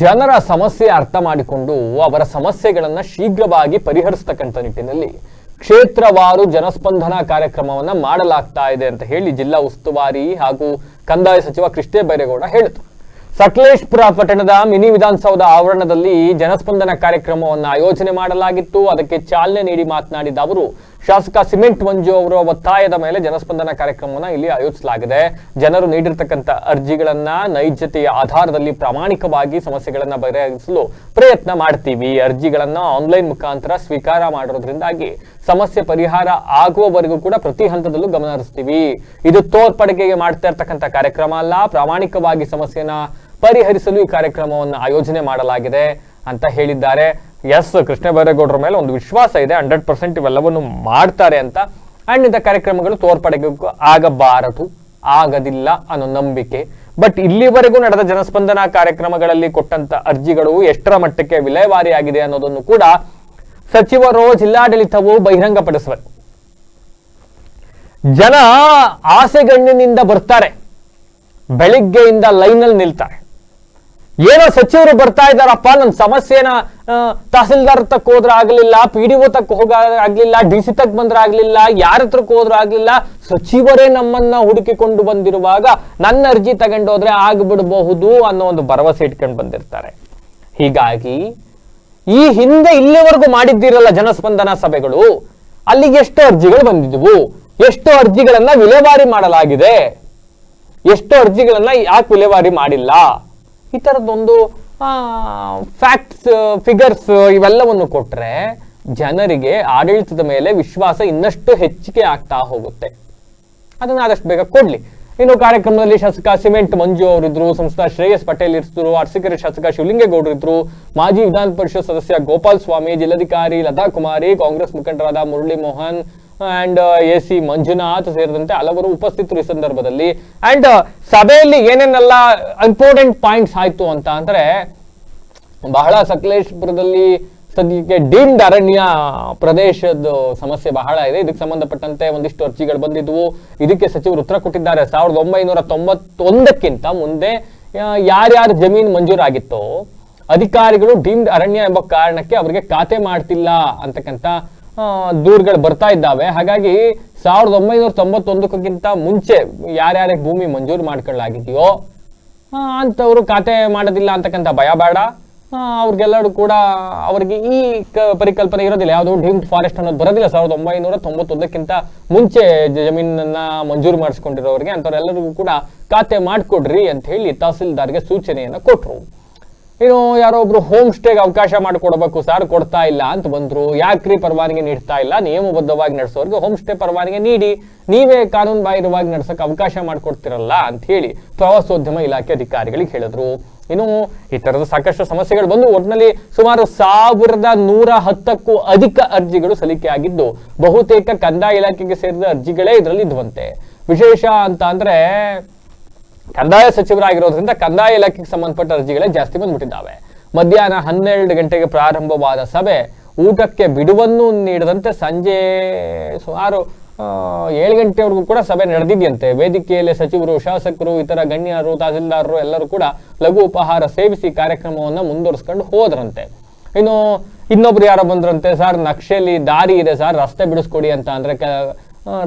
ಜನರ ಸಮಸ್ಯೆ ಅರ್ಥ ಮಾಡಿಕೊಂಡು ಅವರ ಸಮಸ್ಯೆಗಳನ್ನು ಶೀಘ್ರವಾಗಿ ಪರಿಹರಿಸ್ತಕ್ಕಂಥ ನಿಟ್ಟಿನಲ್ಲಿ ಕ್ಷೇತ್ರವಾರು ಜನಸ್ಪಂದನ ಕಾರ್ಯಕ್ರಮವನ್ನ ಮಾಡಲಾಗ್ತಾ ಇದೆ ಅಂತ ಹೇಳಿ ಜಿಲ್ಲಾ ಉಸ್ತುವಾರಿ ಹಾಗೂ ಕಂದಾಯ ಸಚಿವ ಕೃಷ್ಣೇ ಬೈರೇಗೌಡ ಹೇಳಿದರು. ಸಕಲೇಶ್ಪುರ ಪಟ್ಟಣದ ಮಿನಿ ವಿಧಾನಸೌಧ ಆವರಣದಲ್ಲಿ ಜನಸ್ಪಂದನ ಕಾರ್ಯಕ್ರಮವನ್ನು ಆಯೋಜನೆ ಮಾಡಲಾಗಿತ್ತು. ಅದಕ್ಕೆ ಚಾಲನೆ ನೀಡಿ ಮಾತನಾಡಿದ ಅವರು, ಶಾಸಕ ಸಿಮೆಂಟ್ ಮಂಜು ಅವರ ಒತ್ತಾಯದ ಮೇಲೆ ಜನಸ್ಪಂದನ ಕಾರ್ಯಕ್ರಮವನ್ನು ಇಲ್ಲಿ ಆಯೋಜಿಸಲಾಗಿದೆ. ಜನರು ನೀಡಿರ್ತಕ್ಕಂಥ ಅರ್ಜಿಗಳನ್ನ ನೈಜತೆಯ ಆಧಾರದಲ್ಲಿ ಪ್ರಾಮಾಣಿಕವಾಗಿ ಸಮಸ್ಯೆಗಳನ್ನ ಬಗೆಹರಿಸಲು ಪ್ರಯತ್ನ ಮಾಡ್ತೀವಿ. ಅರ್ಜಿಗಳನ್ನ ಆನ್ಲೈನ್ ಮುಖಾಂತರ ಸ್ವೀಕಾರ ಮಾಡೋದ್ರಿಂದಾಗಿ ಸಮಸ್ಯೆ ಪರಿಹಾರ ಆಗುವವರೆಗೂ ಕೂಡ ಪ್ರತಿ ಹಂತದಲ್ಲೂ ಗಮನ ಹರಿಸ್ತೀವಿ. ಇದು ತೋರ್ಪಡಿಕೆಗೆ ಮಾಡ್ತಾ ಇರ್ತಕ್ಕಂಥ ಕಾರ್ಯಕ್ರಮ ಅಲ್ಲ, ಪ್ರಾಮಾಣಿಕವಾಗಿ ಸಮಸ್ಯೆನ ಪರಿಹರಿಸಲು ಈ ಕಾರ್ಯಕ್ರಮವನ್ನು ಆಯೋಜನೆ ಮಾಡಲಾಗಿದೆ ಅಂತ ಹೇಳಿದ್ದಾರೆ. ಎಸ್ ಕೃಷ್ಣ ಬೈರೇಗೌಡರ ಮೇಲೆ ಒಂದು ವಿಶ್ವಾಸ ಇದೆ, ಹಂಡ್ರೆಡ್ ಪರ್ಸೆಂಟ್ ಇವೆಲ್ಲವನ್ನು ಮಾಡ್ತಾರೆ ಅಂತ. ಅಂಡ್ ಇಂಥ ಕಾರ್ಯಕ್ರಮಗಳು ತೋರ್ಪಡೆಗೂ ಆಗಬಾರದು, ಆಗದಿಲ್ಲ ಅನ್ನೋ ನಂಬಿಕೆ. ಬಟ್ ಇಲ್ಲಿವರೆಗೂ ನಡೆದ ಜನಸ್ಪಂದನ ಕಾರ್ಯಕ್ರಮಗಳಲ್ಲಿ ಕೊಟ್ಟಂತ ಅರ್ಜಿಗಳು ಎಷ್ಟರ ಮಟ್ಟಕ್ಕೆ ವಿಲೇವಾರಿಯಾಗಿದೆ ಅನ್ನೋದನ್ನು ಕೂಡ ಸಚಿವರು ಜಿಲ್ಲಾಡಳಿತವು ಬಹಿರಂಗಪಡಿಸುವರು ಜನ ಆಸೆಗಣ್ಣಿನಿಂದ ಬರ್ತಾರೆ, ಬೆಳಿಗ್ಗೆಯಿಂದ ಲೈನಲ್ಲಿ ನಿಲ್ತಾರೆ. ಏನೋ ಸಚಿವರು ಬರ್ತಾ ಇದ್ದಾರಪ್ಪ ನನ್ನ ಸಮಸ್ಯೆನ ತಹಸೀಲ್ದಾರ್ ತಕ್ಕ ಹೋದ್ರ ಆಗ್ಲಿಲ್ಲ ಪಿ ಡಿ ಒ ತಕ್ಕ ಹೋಗ ಆಗ್ಲಿಲ್ಲ ಡಿ ಸಿ ತಕ್ ಬಂದ್ರ ಆಗ್ಲಿಲ್ಲ, ಯಾರ ಹತ್ರಕ್ಕೆ ಹೋದ್ರ ಆಗ್ಲಿಲ್ಲ, ಸಚಿವರೇ ನಮ್ಮನ್ನ ಹುಡುಕಿಕೊಂಡು ಬಂದಿರುವಾಗ ನನ್ನ ಅರ್ಜಿ ತಗೊಂಡೋದ್ರೆ ಆಗ್ಬಿಡಬಹುದು ಅನ್ನೋ ಒಂದು ಭರವಸೆ ಇಟ್ಕೊಂಡು ಬಂದಿರ್ತಾರೆ. ಹೀಗಾಗಿ ಈ ಹಿಂದೆ ಇಲ್ಲಿವರೆಗೂ ಮಾಡಿದ್ದೀರಲ್ಲ ಜನಸ್ಪಂದನ ಸಭೆಗಳು ಅಲ್ಲಿ ಎಷ್ಟು ಅರ್ಜಿಗಳು ಬಂದಿದ್ವು. ಎಷ್ಟು ಅರ್ಜಿಗಳನ್ನ ವಿಲೇವಾರಿ ಮಾಡಲಾಗಿದೆ. ಎಷ್ಟು ಅರ್ಜಿಗಳನ್ನ ಯಾಕೆ ವಿಲೇವಾರಿ ಮಾಡಿಲ್ಲ? ಈ ಥರದ್ದೊಂದು ಫ್ಯಾಕ್ಟ್ಸ್ ಫಿಗರ್ಸ್ ಇವೆಲ್ಲವನ್ನು ಕೊಟ್ರೆ ಜನರಿಗೆ ಆಡಳಿತದ ಮೇಲೆ ವಿಶ್ವಾಸ ಇನ್ನಷ್ಟು ಹೆಚ್ಚಿಗೆ ಆಗ್ತಾ ಹೋಗುತ್ತೆ. ಅದನ್ನ ಆದಷ್ಟು ಬೇಗ ಕೊಡ್ಲಿ. ಇನ್ನು ಕಾರ್ಯಕ್ರಮದಲ್ಲಿ ಶಾಸಕ ಸಿಮೆಂಟ್ ಮಂಜು ಅವರಿದ್ರು, ಸಂಸ್ಥಾ ಶ್ರೇಯಸ್ ಪಟೇಲ್ ಇರ್ತಿದ್ರು ಅರಸೀಕೆರೆ ಶಾಸಕ ಶಿವಲಿಂಗೇಗೌಡರು ಇದ್ರು, ಮಾಜಿ ವಿಧಾನ ಪರಿಷತ್ ಸದಸ್ಯ ಗೋಪಾಲ್ ಸ್ವಾಮಿ, ಜಿಲ್ಲಾಧಿಕಾರಿ ಲತಾ ಕುಮಾರಿ ಕಾಂಗ್ರೆಸ್ ಮುಖಂಡರಾದ Murali Mohan and A C Manjunath ಸೇರಿದಂತೆ ಹಲವರು ಉಪಸ್ಥಿತರು ಈ ಸಂದರ್ಭದಲ್ಲಿ. ಅಂಡ್ ಸಭೆಯಲ್ಲಿ ಏನೇನೆಲ್ಲ ಇಂಪಾರ್ಟೆಂಟ್ ಪಾಯಿಂಟ್ಸ್ ಆಯ್ತು ಅಂತ ಅಂದ್ರೆ, ಬಹಳ ಸಕಲೇಶ್ಪುರದಲ್ಲಿ ಸದ್ಯಕ್ಕೆ ಡೀಮ್ಡ್ ಅರಣ್ಯ ಪ್ರದೇಶದ ಸಮಸ್ಯೆ ಬಹಳ ಇದೆ. ಇದಕ್ಕೆ ಸಂಬಂಧಪಟ್ಟಂತೆ ಒಂದಿಷ್ಟು ಅರ್ಜಿಗಳು ಬಂದಿದ್ವು. ಇದಕ್ಕೆ ಸಚಿವರು ಉತ್ತರ ಕೊಟ್ಟಿದ್ದಾರೆ. ಸಾವಿರದ ಒಂಬೈನೂರ ತೊಂಬತ್ತೊಂದಕ್ಕಿಂತ ಮುಂದೆ ಯಾರ್ಯಾರ ಜಮೀನು ಮಂಜೂರಾಗಿತ್ತೋ ಅಧಿಕಾರಿಗಳು ಡೀಮ್ಡ್ ಅರಣ್ಯ ಎಂಬ ಕಾರಣಕ್ಕೆ ಅವರಿಗೆ ಖಾತೆ ಮಾಡ್ತಿಲ್ಲ ಅಂತಕ್ಕಂಥ ದೂರುಗಳು ಬರ್ತಾ ಇದ್ದಾವೆ. ಹಾಗಾಗಿ ಸಾವಿರದ ಒಂಬೈನೂರ ತೊಂಬತ್ತೊಂದಕ್ಕಿಂತ ಮುಂಚೆ ಯಾರ್ಯಾರಿಗೆ ಭೂಮಿ ಮಂಜೂರು ಮಾಡ್ಕೊಳ್ಳಾಗಿದೆಯೋ ಅಂಥವ್ರು ಖಾತೆ ಮಾಡೋದಿಲ್ಲ ಅಂತಕ್ಕಂಥ ಭಯ ಬೇಡ. ಅವ್ರಿಗೆಲ್ಲರೂ ಕೂಡ ಅವರಿಗೆ ಈ ಪರಿಕಲ್ಪನೆ ಇರೋದಿಲ್ಲ. ಯಾವುದು ಡೀಮ್ಡ್ ಫಾರೆಸ್ಟ್ ಅನ್ನೋದು ಬರೋದಿಲ್ಲ. ಸಾವಿರದ ಒಂಬೈನೂರ ತೊಂಬತ್ತೊಂದಕ್ಕಿಂತ ಮುಂಚೆ ಜಮೀನನ್ನ ಮಂಜೂರು ಮಾಡಿಸ್ಕೊಂಡಿರೋರಿಗೆ ಅಂಥವ್ರೆಲ್ಲರಿಗೂ ಕೂಡ ಖಾತೆ ಮಾಡಿಕೊಡ್ರಿ ಅಂತ ಹೇಳಿ ತಹಸೀಲ್ದಾರ್ಗೆ ಸೂಚನೆಯನ್ನ ಕೊಟ್ರು. ಇನ್ನು ಯಾರೋ ಒಬ್ರು ಹೋಮ್ ಸ್ಟೇಗೆ ಅವಕಾಶ ಮಾಡಿಕೊಡ್ಬೇಕು ಸರ್ ಕೊಡ್ತಾ ಇಲ್ಲ ಅಂತ ಬಂದ್ರು, ಯಾಕ್ರಿ ಪರವಾನಗಿ ನೀಡ್ತಾ ಇಲ್ಲ? ನಿಯಮಬದ್ಧವಾಗಿ ನಡೆಸೋರ್ಗೆ ಹೋಮ್ ಸ್ಟೇ ಪರವಾನಿಗೆ ನೀಡಿ. ನೀವೇ ಕಾನೂನು ಬಾಹಿರವಾಗಿ ನಡ್ಸಕ್ ಅವಕಾಶ ಮಾಡಿಕೊಡ್ತಿರಲ್ಲ ಅಂತ ಹೇಳಿ ಪ್ರವಾಸೋದ್ಯಮ ಇಲಾಖೆ ಅಧಿಕಾರಿಗಳಿಗೆ ಹೇಳಿದ್ರು. ಇನ್ನು ಈ ತರದ ಸಾಕಷ್ಟು ಸಮಸ್ಯೆಗಳು ಬಂದು ಒಟ್ಟಿನಲ್ಲಿ ಸುಮಾರು ಸಾವಿರದ ನೂರ ಹತ್ತಕ್ಕೂ ಅಧಿಕ ಅರ್ಜಿಗಳು ಸಲ್ಲಿಕೆ ಆಗಿದ್ದು, ಬಹುತೇಕ ಕಂದಾಯ ಇಲಾಖೆಗೆ ಸೇರಿದ ಅರ್ಜಿಗಳೇ ಇದರಲ್ಲಿ ಇದ್ವಂತೆ. ವಿಶೇಷ ಅಂತ ಅಂದ್ರೆ ಕಂದಾಯ ಸಚಿವರಾಗಿರೋದ್ರಿಂದ ಕಂದಾಯ ಇಲಾಖೆಗೆ ಸಂಬಂಧಪಟ್ಟ ಅರ್ಜಿಗಳೇ ಜಾಸ್ತಿ ಬಂದ್ಬಿಟ್ಟಿದ್ದಾವೆ. ಮಧ್ಯಾಹ್ನ ಹನ್ನೆರಡು ಗಂಟೆಗೆ ಪ್ರಾರಂಭವಾದ ಸಭೆ ಊಟಕ್ಕೆ ಬಿಡುವನ್ನು ನೀಡದಂತೆ ಸಂಜೆ ಸುಮಾರು ಏಳು ಗಂಟೆವರೆಗೂ ಕೂಡ ಸಭೆ ನಡೆದಿದೆಯಂತೆ. ವೇದಿಕೆಯಲ್ಲಿ ಸಚಿವರು, ಶಾಸಕರು, ಇತರ ಗಣ್ಯರು, ತಹಸೀಲ್ದಾರರು ಎಲ್ಲರೂ ಕೂಡ ಲಘು ಉಪಹಾರ ಸೇವಿಸಿ ಕಾರ್ಯಕ್ರಮವನ್ನು ಮುಂದುವರಿಸ್ಕೊಂಡು ಹೋದ್ರಂತೆ. ಇನ್ನು ಇನ್ನೊಬ್ರು ಯಾರೋ ಬಂದ್ರಂತೆ, ಸರ್ ನಕ್ಷೆಯಲ್ಲಿ ದಾರಿ ಇದೆ, ಸರ್ ರಸ್ತೆ ಬಿಡಿಸ್ಕೊಡಿ ಅಂತ ಅಂದ್ರೆ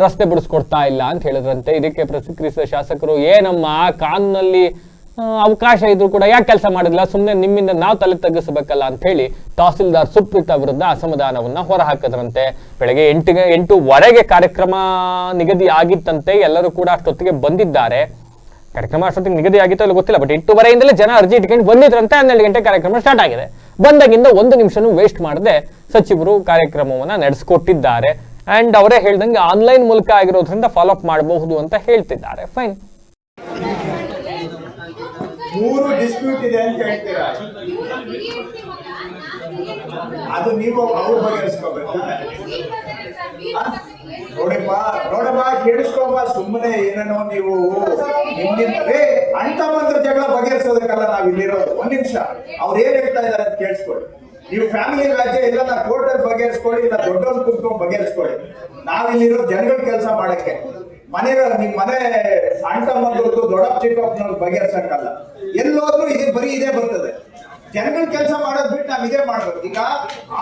ರಸ್ತೆ ಬಿಡಿಸ್ಕೊಡ್ತಾ ಇಲ್ಲ ಅಂತ ಹೇಳಿದ್ರಂತೆ. ಇದಕ್ಕೆ ಪ್ರತಿಕ್ರಿಯಿಸಿದ ಶಾಸಕರು ಏನಮ್ಮ ಕಾನೂನಲ್ಲಿ ಅವಕಾಶ ಇದ್ರು ಕೂಡ ಯಾಕೆ ಕೆಲಸ ಮಾಡಿಲ್ಲ ಸುಮ್ಮನೆ ನಿಮ್ಮಿಂದ ನಾವು ತಲೆ ತಗ್ಗಿಸಬೇಕಲ್ಲ ಅಂತ ಹೇಳಿ ತಹಸೀಲ್ದಾರ್ ಸುಪ್ರೀತಾ ವಿರುದ್ಧ ಅಸಮಾಧಾನವನ್ನ ಹೊರಹಾಕಿದ್ರಂತೆ. ಬೆಳಗ್ಗೆ ಎಂಟಿಗೆ ಎಂಟೂವರೆಗೆ ಕಾರ್ಯಕ್ರಮ ನಿಗದಿ ಆಗಿತ್ತಂತೆ. ಎಲ್ಲರೂ ಕೂಡ ಅಷ್ಟೊತ್ತಿಗೆ ಬಂದಿದ್ದಾರೆ. ಕಾರ್ಯಕ್ರಮ ಅಷ್ಟೊತ್ತಿಗೆ ನಿಗದಿ ಆಗಿತ್ತೋ ಇಲ್ಲ ಗೊತ್ತಿಲ್ಲ, ಬಟ್ ಎಂಟೂವರೆಯಿಂದಲೇ ಜನ ಅರ್ಜಿ ಇಟ್ಕೊಂಡು ಬಂದಿದ್ರಂತೆ. ಹನ್ನೆರಡು ಗಂಟೆ ಕಾರ್ಯಕ್ರಮ ಸ್ಟಾರ್ಟ್ ಆಗಿದೆ. ಬಂದಾಗಿಂದ ಒಂದು ನಿಮಿಷನೂ ವೇಸ್ಟ್ ಮಾಡದೆ ಸಚಿವರು ಕಾರ್ಯಕ್ರಮವನ್ನ ನಡೆಸಿಕೊಟ್ಟಿದ್ದಾರೆ. ಅಂಡ್ ಅವರೇ ಹೇಳ್ದಂಗೆ ಆನ್ಲೈನ್ ಮೂಲಕ ಆಗಿರೋದ್ರಿಂದ ಫಾಲೋ ಅಪ್ ಮಾಡಬಹುದು ಅಂತ ಹೇಳ್ತಿದ್ದಾರೆ. ಫೈನ್ ಮೂರು ಡಿಸ್ಪ್ಯೂಟ್ ಇದೆ ಅಂತ ಹೇಳ್ತೀರಾ? ಅದು ನೀವು ಅವ್ರ ಬಗೆಹರಿಸ್ಕೋಬೇಕು ನೋಡಪ್ಪ ನೋಡಪ್ಪ ಸುಮ್ಮನೆ ಏನೇನೋ ನೀವು ಅಂತ ಬಂದ್ರ ಜಗಳ ಬಗೆಹರಿಸೋದಕ್ಕಲ್ಲ ನಾವ್ ಇಲ್ಲಿರೋದು ಒಂದ್ ನಿಮಿಷ. ಅವ್ರು ಏನ್ ಹೇಳ್ತಾ ಇದಾರೆ ಅಂತ ಕೇಳಿಸ್ಕೊಳ್ಳಿ. ನೀವು ಫ್ಯಾಮಿಲಿ ರಾಜ್ಯ ಇಲ್ಲ, ನಾ ಕೋರ್ಟಲ್ಲಿ ಬಗೆಹರಿಸ್ಕೊಳ್ಳಿ ಇಲ್ಲ ದೊಡ್ಡವ್ರು ಕುತ್ಕೊಂಡು ಬಗೆಹರಿಸ್ಕೊಳ್ಳಿ. ನಾವಿಲ್ಲಿರೋ ಜನಗಳ ಕೆಲಸ ಮಾಡಕ್ಕೆ. ಮನೆ ನಿಮ್ ಮನೆ ಸಾಂಟಮ್ಮದ್ದು ದೊಡ್ಡ ದೊಡ್ಡಪ್ಪ, ಚಿಕ್ಕಪ್ಪನವ್ರು ಬಗೆಹರ್ಸಕ್ಕಲ್ಲ. ಎಲ್ಲೋದ್ರೂ ಇದು ಬರೀ ಇದೇ ಬರ್ತದೆ. ಜನಗಳ ಕೆಲಸ ಮಾಡೋದ್ ಬಿಟ್ಟು ನಾವ್ ಇದೇ ಮಾಡ್ಬೇಕು ಈಗ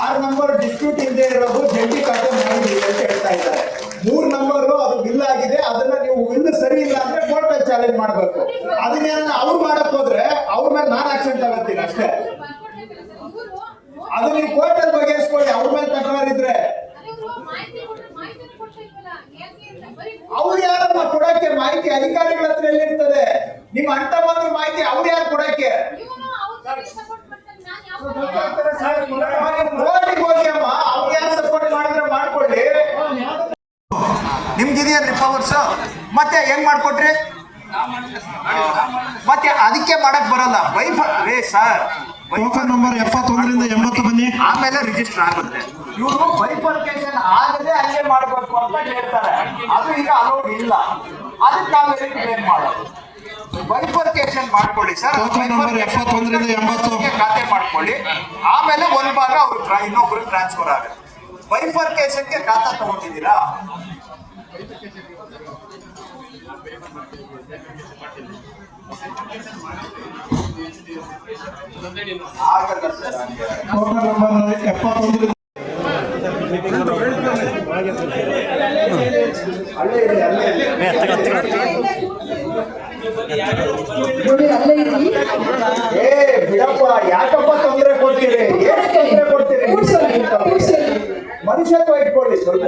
ಆರ್ ನಂಬರ್ ಡಿಸ್ಪ್ಯೂಟ್ ಇಲ್ಲದೆ ಇರೋದು ಜಂಟಿ ಖಾತೆ ಮಾಡಿದೀವಿ ಅಂತ ಹೇಳ್ತಾ ಇದ್ದಾರೆ. ಮೂರ್ ನಂಬರ್ ಅದು ಬಿಲ್ ಆಗಿದೆ, ಅದನ್ನ ನೀವು ಬಿಲ್ ಸರಿ ಇಲ್ಲ ಅಂದ್ರೆ ಕೋರ್ಟ್ ಚಾಲೆಂಜ್ ಮಾಡ್ಬೇಕು. ಹೋದ್ರೆ ಅವ್ರ ಮೇಲೆ ನಾನ್ ಆಕ್ಷನ್ ತಗೋತೀನಿ ಅಷ್ಟೇ ಅದು ನೀವು ಕೋರ್ಟ್ ಅಲ್ಲಿ ಬಗೆಹರಿಸ್ಕೊಳ್ಳಿ ಅವ್ರ ಮೇಲೆ ತಕರಾರ್ ಇದ್ರೆ ಅವ್ರು ಯಾರನ್ನ ಕೊಡಕ್ಕೆ ಮಾಹಿತಿ ಅಧಿಕಾರಿಗಳ ಹತ್ರ ಎಲ್ಲಿರ್ತದೆ ನಿಮ್ಮ ಅಂತ ಬಂದ್ರು ಮಾಹಿತಿ ಅವ್ರು ಯಾರು ಕೊಡಕ್ಕೆ? ಕೋರ್ಟಿಗೆ ಹೋಗಿ ಅಮ್ಮ ಅವ್ರು ಯಾರು ಸಪೋರ್ಟ್ ಮಾಡಿದ್ರೆ ಮಾಡ್ಕೊಳ್ಳಿ ಪವರ್ಸ್ ಮತ್ತೆ ಹೆಂಗ್ ಮಾಡ್ಕೊಟ್ರಿ? ಮತ್ತೆ ಅದಕ್ಕೆ ಮಾಡಕ್ ಬರಲ್ಲ. ವೈಫ್ ರೇ ಸರ್ ಟೋಕನ್ ನಂಬರ್ ಎಪ್ಪತ್ತೊಂದರಿಂದ ಎಂಬತ್ತು ಬನ್ನಿ. ಆಮೇಲೆ ರಿಜಿಸ್ಟರ್ ಆಗುತ್ತೆ. ಇವರು ಬೈಫರ್ಕೇಶನ್ ಆಗದೆ ಅಲ್ಲೇ ಮಾಡಬೇಕು ಅಂತ ಹೇಳ್ತಾರೆ. ಅದು ಈಗ ಅಲೌಡ್ ಇಲ್ಲ. ಅದಕ್ಕೆ ನಾವು ಮಾಡೋದು. ಬೈಫರ್ಕೇಶನ್ ಮಾಡ್ಕೊಳ್ಳಿ ಸರ್ ಟೋಕನ್ ನಂಬರ್ ಎಪ್ಪತ್ತೊಂದರಿಂದ ಎಂಬತ್ತು ಖಾತೆ ಮಾಡ್ಕೊಳ್ಳಿ ಆಮೇಲೆ ಒಂದ್ ಭಾಗ ಅವ್ರು ಇನ್ನೊಬ್ರಿಗೆ ಟ್ರಾನ್ಸ್ಫರ್ ಆಗುತ್ತೆ ಬೈಫರ್ಕೇಶನ್ಗೆ ಖಾತಾ ತಗೊಂಡಿದ್ದೀರಾ ಎಪ್ಪತ್ತೊಂದರಿಂದ ಅಲ್ಲೇ ಅಲ್ಲೇ ನೋಡಿ ಅಲ್ಲೇ ಏ ಬಿಡಪ್ಪ ಯಾಕಪ್ಪ ತೊಂದರೆ ಕೊಡ್ತೀರಿ? ಏನ್ ತೊಂದರೆ ಕೊಡ್ತೀರಿ. ಮನುಷ್ಯತ್ವ ಇಟ್ಕೊಳ್ಳಿ ಸ್ವಲ್ಪ.